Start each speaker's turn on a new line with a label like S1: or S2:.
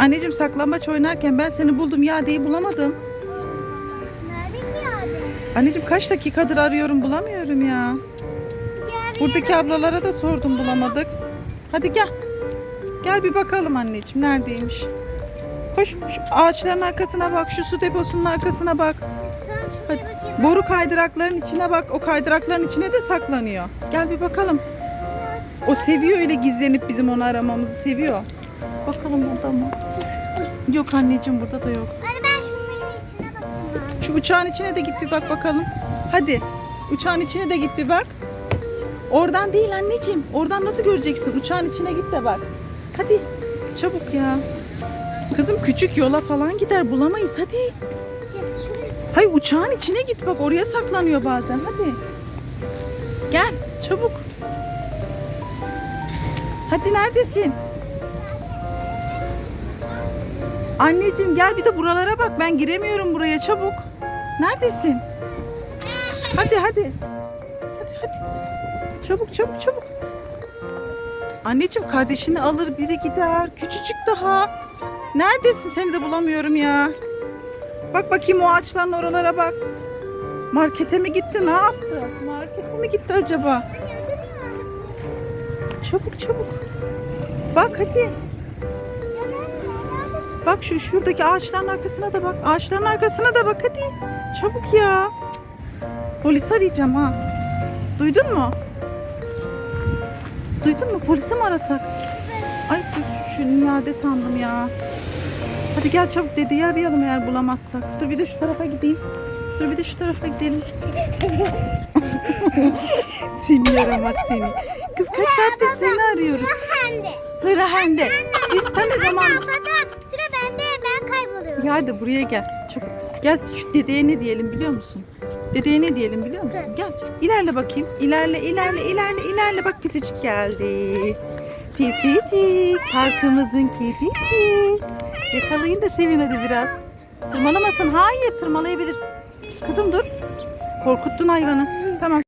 S1: Anneciğim saklambaç oynarken ben seni buldum ya diye bulamadım.
S2: Nerede ki yani?
S1: Anneciğim kaç dakikadır arıyorum bulamıyorum ya.
S2: Gel.
S1: Buradaki ablalara da sordum bulamadık. Hadi gel. Gel bir bakalım anneciğim neredeymiş. Koş şu ağaçların arkasına bak. Şu su deposunun arkasına bak. Hadi. Boru kaydırakların içine bak. O kaydırakların içine de saklanıyor. Gel bir bakalım. O seviyor öyle gizlenip bizim onu aramamızı seviyor. Bakalım burada mı? Yok anneciğim burada da yok.
S2: Hadi ben şunların içine bakayım abi.
S1: Şu uçağın içine de git bir bak bakalım. Hadi. Uçağın içine de git bir bak. Oradan değil anneciğim. Oradan nasıl göreceksin? Uçağın içine git de bak. Hadi. Çabuk ya. Kızım küçük yola falan gider bulamayız. Hadi. Hayır uçağın içine git bak. Oraya saklanıyor bazen. Hadi. Gel çabuk. Hadi neredesin? Anneciğim gel bir de buralara bak. Ben giremiyorum buraya çabuk. Neredesin? Hadi hadi. Hadi hadi. Çabuk çabuk çabuk. Anneciğim kardeşini alır biri gider. Küçücük daha. Neredesin? Seni de bulamıyorum ya. Bak bakayım o ağaçların oralara bak. Markete mi gitti? Ne yaptı? Markete mi gitti acaba? Çabuk çabuk. Bak hadi. Bak şu şuradaki ağaçların arkasına da bak. Ağaçların arkasına da bak hadi. Çabuk ya. Polis arayacağım ha. Duydun mu? Duydun mu? Polisi mi arasak? Ay dur şu Niade sandım ya. Hadi gel çabuk dedeyi arayalım eğer bulamazsak. Dur bir de şu tarafa gideyim. Dur bir de şu tarafa gidelim. seni yaramaz seni. Kız kaç saattir seni arıyoruz.
S2: Hande.
S1: Hıra hende. Biz ta ne zaman... Ya hadi buraya gel. Çabuk. Gel şu dedeye ne diyelim biliyor musun? Dedeye ne diyelim biliyor musun? Gel. İlerle bakayım. İlerle, ilerle, ilerle, ilerle. Bak pisicik geldi. Pisicik. Parkımızın kedisi. Yakalayın da sevin hadi biraz. Tırmalamasın. Hayır tırmalayabilir. Kızım dur. Korkuttun hayvanı. Tamam.